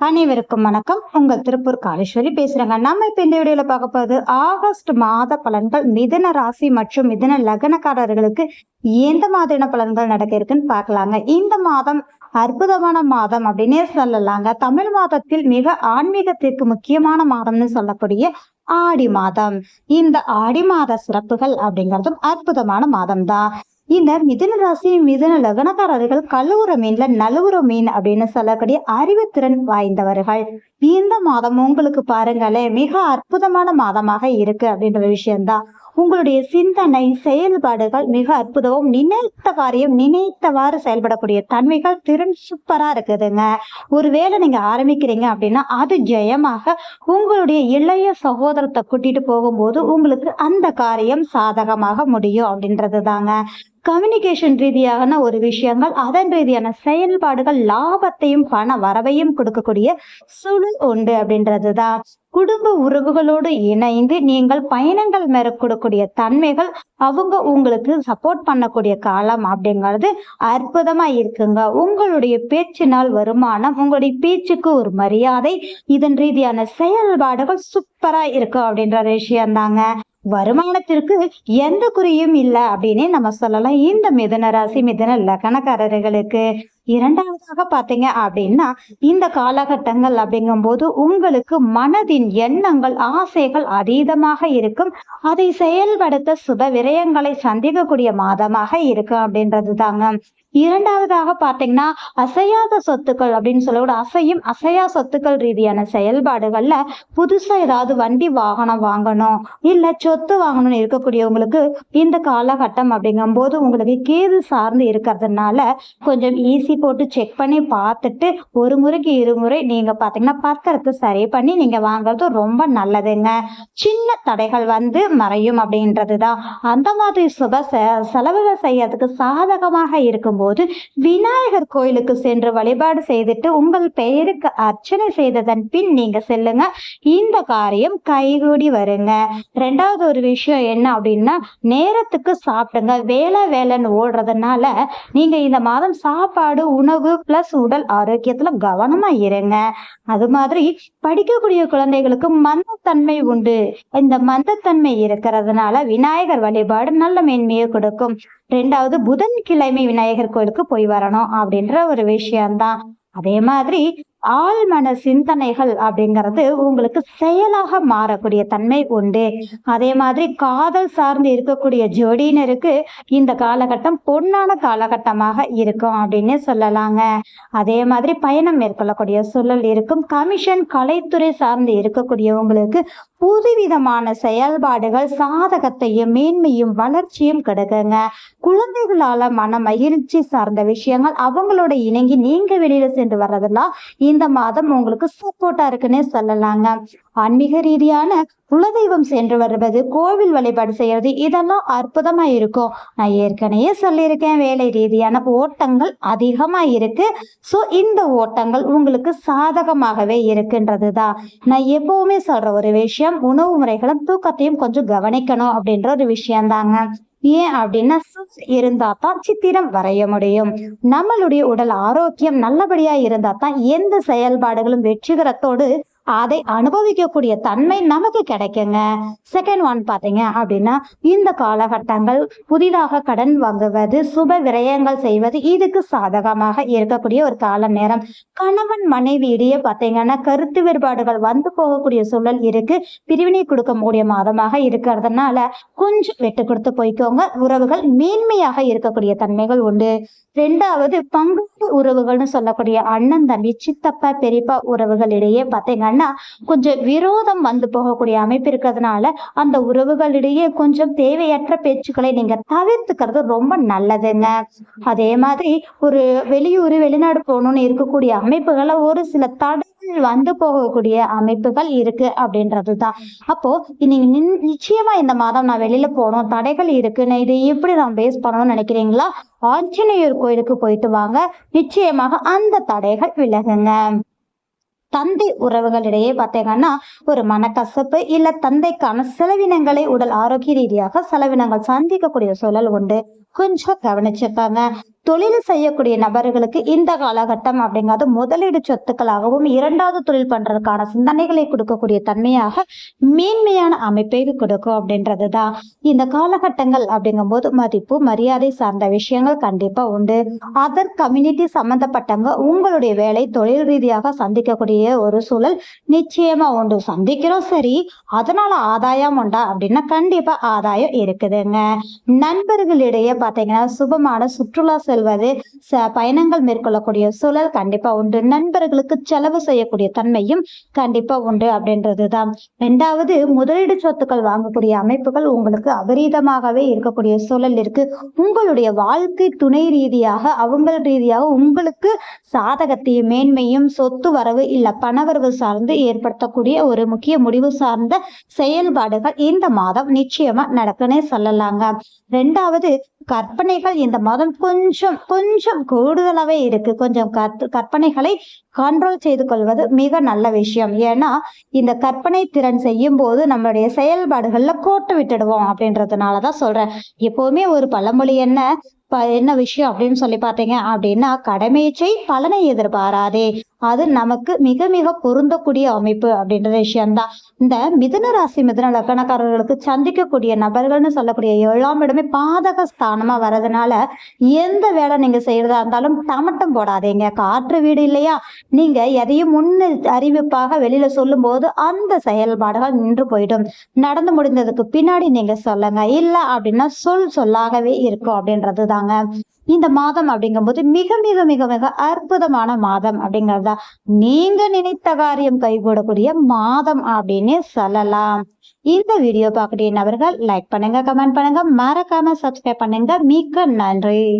அனைவருக்கும் வணக்கம். உங்கள் திருப்பூர் காலேஸ்வரி பேசுறேங்க. நம்ம இப்ப இந்த வீடியோல பார்க்க போகுது ஆகஸ்ட் மாத பலன்கள். மிதன ராசி மற்றும் மிதன லக்னக்காரர்களுக்கு எந்த மாதிரியான பலன்கள் நடக்க இருக்குன்னு பார்க்கலாங்க. இந்த மாதம் அற்புதமான மாதம் அப்படின்னே சொல்லலாங்க. தமிழ் மாதத்தில் மிக ஆன்மீகத்திற்கு முக்கியமான மாதம்னு சொல்லக்கூடிய ஆடி மாதம். இந்த ஆடி மாத சிறப்புகள் அப்படிங்கிறதும் அற்புதமான மாதம் தான் இந்த மிதன ராசி மிதுன லக்னக்காரர்கள் கல்லூர மீன்ல நலுவுற மீன் அப்படின்னு சொல்லக்கூடிய அறிவுத்திறன் வாய்ந்தவர்கள். இந்த மாதம் உங்களுக்கு பாருங்களேன் மிக அற்புதமான மாதமாக இருக்கு அப்படின்ற விஷயம்தான். உங்களுடைய சிந்தனை செயல்பாடுகள் மிக அற்புதமும் நினைத்த காரியம் நினைத்தவாறு செயல்படக்கூடிய தன்மைகள் திறன் சூப்பரா இருக்குதுங்க. ஒருவேளை நீங்க ஆரம்பிக்கிறீங்க அப்படின்னா அது ஜெயமாக உங்களுடைய இளைய சகோதரத்தை கூட்டிட்டு போகும்போது உங்களுக்கு அந்த காரியம் சாதகமாக முடியும் அப்படின்றது தாங்க கம்யூனிகேஷன் ரீதியான ஒரு விஷயங்கள் அதன் ரீதியான செயல்பாடுகள் லாபத்தையும் பண வரவையும் கொடுக்கக்கூடிய சுழல் உண்டு அப்படின்றதுதான். குடும்ப உறவுகளோடு இணைந்து நீங்கள் பயணங்கள் மேற்கொள்ளக்கூடிய தன்மைகள் அவங்க உங்களுக்கு சப்போர்ட் பண்ணக்கூடிய காலம் அப்படிங்கிறது அற்புதமா இருக்குங்க. உங்களுடைய பேச்சினால் வருமானம் உங்களுடைய பேச்சுக்கு ஒரு மரியாதை இதன் ரீதியான செயல்பாடுகள் சூப்பரா இருக்கும் அப்படின்ற விஷயம் தாங்க வருமானத்திற்கு எந்த குறியும் இல்லை அப்படின்னே நம்ம சொல்லலாம். இந்த மிதன ராசி மிதன லக்கணக்காரர்களுக்கு இரண்டாவதாக பாத்தீங்க அப்படின்னா இந்த காலகட்டங்கள் அப்படிங்கும்போது உங்களுக்கு மனதின் எண்ணங்கள் ஆசைகள் அதீதமாக இருக்கும். அதை செயல்படுத்த சுப விரயங்களை சந்திக்கக்கூடிய மாதமாக இருக்கும் அப்படின்றது தாங்க இரண்டாவதாக பாத்தீங்கன்னா அசையாத சொத்துக்கள் அப்படின்னு சொல்லக்கூடிய அசையும் அசையா சொத்துக்கள் ரீதியான செயல்பாடுகள்ல புதுசா ஏதாவது வண்டி வாகனம் வாங்கணும் இல்ல சொத்து வாங்கணும்னு இருக்கக்கூடியவங்களுக்கு இந்த காலகட்டம் அப்படிங்கும் போது உங்களுக்கு கேது சார்ந்து இருக்கிறதுனால கொஞ்சம் ஈஸி போட்டு செக் பண்ணி பார்த்துட்டு ஒரு முறைக்கு இருமுறை நீங்க பாத்தீங்கன்னா பத்திரத்தை சரி பண்ணி நீங்க வாங்குறது ரொம்ப நல்லதுங்க. சின்ன தடைகள் வந்து மறையும் அப்படின்றதுதான். அந்த மாதிரி சுப செலவுகள் செய்யறதுக்கு சாதகமாக இருக்கும்போது விநாயகர் கோயிலுக்கு சென்று வழிபாடு செய்துட்டு உங்கள் பெயருக்கு அர்ச்சனை செய்ததன் பின் நீங்க செல்லுங்க. இந்த காரியம் கைகூடி வருங்க. ரெண்டாவது ஒரு விஷயம் என்ன அப்படின்னா நேரத்துக்கு சாப்பிடுங்க. வேலை வேலைன்னு ஓடுறதுனால நீங்க இந்த மாதம் சாப்பாடு உணவு பிளஸ் உடல் ஆரோக்கியத்துல கவனமா இருங்க. அது மாதிரி படிக்கக்கூடிய குழந்தைகளுக்கு மந்தத்தன்மை உண்டு. இந்த மந்தத்தன்மை இருக்கிறதுனால விநாயகர் வழிபாடு நல்ல மேன்மையை கொடுக்கும். ரெண்டாவது புதன்கிழமை விநாயகர் கோயிலுக்கு போய் வரணும் அப்படின்ற ஒரு விஷயம்தான். அதே மாதிரி ஆழ்மன சிந்தனைகள் அப்படிங்கிறது உங்களுக்கு செயலாக மாறக்கூடிய தன்மை உண்டு. அதே மாதிரி காதல் சார்ந்து இருக்கக்கூடிய ஜோடியினருக்கு இந்த காலகட்டம் பொன்னான காலகட்டமாக இருக்கும் அப்படின்னு சொல்லலாங்க. அதே மாதிரி பயணம் மேற்கொள்ளக்கூடிய சூழல் இருக்கும். கமிஷன் கலைத்துறை சார்ந்து இருக்கக்கூடியவங்களுக்கு புதுவிதமான செயல்பாடுகள் சாதகத்தையும் மேன்மையும் வளர்ச்சியும் கிடைக்குங்க. குழந்தைகளால மன மகிழ்ச்சி சார்ந்த விஷயங்கள் அவங்களோட இணங்கி நீங்க வெளியில சென்று வர்றதெல்லாம் இந்த மாதம் உங்களுக்கு சப்போர்ட்டா இருக்குன்னே சொல்லலாங்க. ஆன்மீக ரீதியான குலதெய்வம் சென்று வருவது கோவில் வழிபாடு செய்யறது இதெல்லாம் அற்புதமா இருக்கும். நான் ஏற்கனவே சொல்லியிருக்கேன் வேலை ரீதியான ஓட்டங்கள் அதிகமா இருக்கு. ஸோ இந்த ஓட்டங்கள் உங்களுக்கு சாதகமாகவே இருக்குன்றது தான் நான் எப்பவுமே சொல்ற ஒரு விஷயம் உணவு முறைகளும் தூக்கத்தையும் கொஞ்சம் கவனிக்கணும் அப்படின்ற ஒரு விஷயம் தாங்க ஏன் அப்படின்னா இருந்தா தான் சித்திரம் வரைய முடியும். நம்மளுடைய உடல் ஆரோக்கியம் நல்லபடியா இருந்தா தான் எந்த செயல்பாடுகளும் வெற்றிகரத்தோடு அதை அனுபவிக்கக்கூடிய தன்மை நமக்கு கிடைக்குங்க. செகண்ட் ஒன் பார்த்தீங்க அப்படின்னா இந்த காலகட்டங்கள் புதிதாக கடன் வாங்குவது சுப விரயங்கள் செய்வது இதுக்கு சாதகமாக இருக்கக்கூடிய ஒரு கால நேரம் கணவன் மனைவி இடையே பார்த்தீங்கன்னா கருத்து வேறுபாடுகள் வந்து போகக்கூடிய சூழல் இருக்கு. பிரிவினை கொடுக்கக்கூடிய மாதமாக இருக்கிறதுனால கொஞ்சம் வெட்டு கொடுத்து போய்க்கோங்க. உறவுகள் மேன்மையாக இருக்கக்கூடிய தன்மைகள் உண்டு. ரெண்டாவது பங்கு உறவுகள்னு சொல்லக்கூடிய அண்ணன் தம்பி சித்தப்பா பெரியப்பா உறவுகள் இடையே பார்த்தீங்கன்னா கொஞ்சம் விரோதம் வந்து போகக்கூடிய அமைப்பு இருக்கிறதுனால அந்த உறவுகளிடையே கொஞ்சம் தேவையற்ற பேச்சுக்களை நீங்க தவிர்த்துக்கிறது ரொம்ப நல்லதுங்க. அதே மாதிரி ஒரு வெளியூர் வெளிநாடு போகணும்னு இருக்கக்கூடிய அமைப்புகளை ஒரு சில தடை வந்து போகக்கூடிய அமைப்புகள் இருக்கு அப்படின்றது தான் அப்போ நீங்க நிச்சயமா இந்த மாதம் நான் வெளியில போனோம் தடைகள் இருக்குன்னு இது எப்படி நான் பேஸ் பண்ணணும்னு நினைக்கிறீங்களா? ஆஞ்சநேயர் கோயிலுக்கு போயிட்டு வாங்க. நிச்சயமாக அந்த தடைகள் விலகுங்க. தந்தை உறவுகளிடையே பார்த்தீங்கன்னா ஒரு மனக்கசப்பு இல்ல தந்தைக்கான செலவினங்களை உடல் ஆரோக்கிய ரீதியாக செலவினங்கள் சந்திக்கக்கூடிய சூழல் உண்டு. கொஞ்சம் கவனிச்சுக்காங்க. தொழில் செய்யக்கூடிய நபர்களுக்கு இந்த காலகட்டம் அப்படிங்கிறது முதலீடு சொத்துக்களாகவும் இரண்டாவது தொழில் பண்றதுக்கான சிந்தனைகளை கொடுக்கக்கூடிய தன்மையாக மேன்மையான அமைப்பை இது கொடுக்கும் அப்படின்றது தான் இந்த காலகட்டங்கள் அப்படிங்கும் போது மதிப்பு மரியாதை சார்ந்த விஷயங்கள் கண்டிப்பா உண்டு. அதர் கம்யூனிட்டி சம்பந்தப்பட்டவங்க உங்களுடைய வேலை தொழில் ரீதியாக சந்திக்கக்கூடிய ஒரு சூழல் நிச்சயமா உண்டு. சந்திக்கிறோம் சரி அதனால ஆதாயம் உண்டா அப்படின்னா கண்டிப்பா ஆதாயம் இருக்குதுங்க. நண்பர்களிடையே பாத்தீங்கன்னா சுபமான சுற்றுலா செல்வது. பயணங்கள் மேற்கொள்ளக்கூடிய சூழல் கண்டிப்பா உண்டு. நண்பர்களுக்கு செலவு செய்யக்கூடிய தன்மையும் கண்டிப்பா உண்டு அப்படின்றதுதான். ரெண்டாவது முதலீடு சொத்துக்கள் வாங்கக்கூடிய அமைப்புகள் உங்களுக்கு அபரீதமாகவே இருக்கக்கூடிய சூழல் இருக்கு. உங்களுடைய வாழ்க்கை துணை ரீதியாக அவங்க ரீதியாக உங்களுக்கு சாதகத்தையும் மேன்மையும் சொத்து வரவு இல்ல பணவரவு சார்ந்து ஏற்படுத்தக்கூடிய ஒரு முக்கிய முடிவு சார்ந்த செயல்பாடுகள் இந்த மாதம் நிச்சயமா நடக்குன்னே சொல்லலாங்க. ரெண்டாவது கற்பனைகள் இந்த மாதம் கொஞ்சம் கொஞ்சம் கூடுதலாவே இருக்கு. கொஞ்சம் கற்பனைகளை கண்ட்ரோல் செய்து கொள்வது மிக நல்ல விஷயம். ஏன்னா இந்த கற்பனை திறன் செய்யும் போது நம்மளுடைய செயல்பாடுகள்ல கோட்டு விட்டுடுவோம் அப்படின்றதுனாலதான் சொல்றேன். எப்பவுமே ஒரு பழமொழி என்ன? என்ன விஷயம் அப்படின்னு சொல்லி பார்த்தீங்க அப்படின்னா கடமையை செய் பலனை எதிர்பாராதே. அது நமக்கு மிக மிக பொருந்தக்கூடிய அமைப்பு அப்படின்ற விஷயம்தான். இந்த மிதுன ராசி மிதுன லக்கணக்காரர்களுக்கு சந்திக்கக்கூடிய நபர்கள்னு சொல்லக்கூடிய ஏழாம் இடமே பாதக ஸ்தானமா வர்றதுனால எந்த வேலை நீங்க செய்யறதா இருந்தாலும் டமட்டம் போடாதீங்க. காற்று வீடு இல்லையா? நீங்க எதையும் முன்னு அறிவிப்பாக வெளியில சொல்லும் போது அந்த செயல்பாடுகள் நின்று போயிடும். நடந்து முடிந்ததுக்கு பின்னாடி நீங்க சொல்லுங்க. இல்ல அப்படின்னா சொல் சொல்லாகவே இருக்கும் அப்படின்றது தாங்க இந்த மாதம் அப்படிங்கும்போது மிக மிக மிக மிக அற்புதமான மாதம் அப்படிங்கறதா நீங்க நினைத்த காரியம் கைகூடக்கூடிய மாதம் அப்படின்னு சொல்லலாம். இந்த வீடியோ பார்க்கக்கூடிய நபர்கள் லைக் பண்ணுங்க கமெண்ட் பண்ணுங்க மறக்காம சப்ஸ்கிரைப் பண்ணுங்க. மிக்க நன்றி.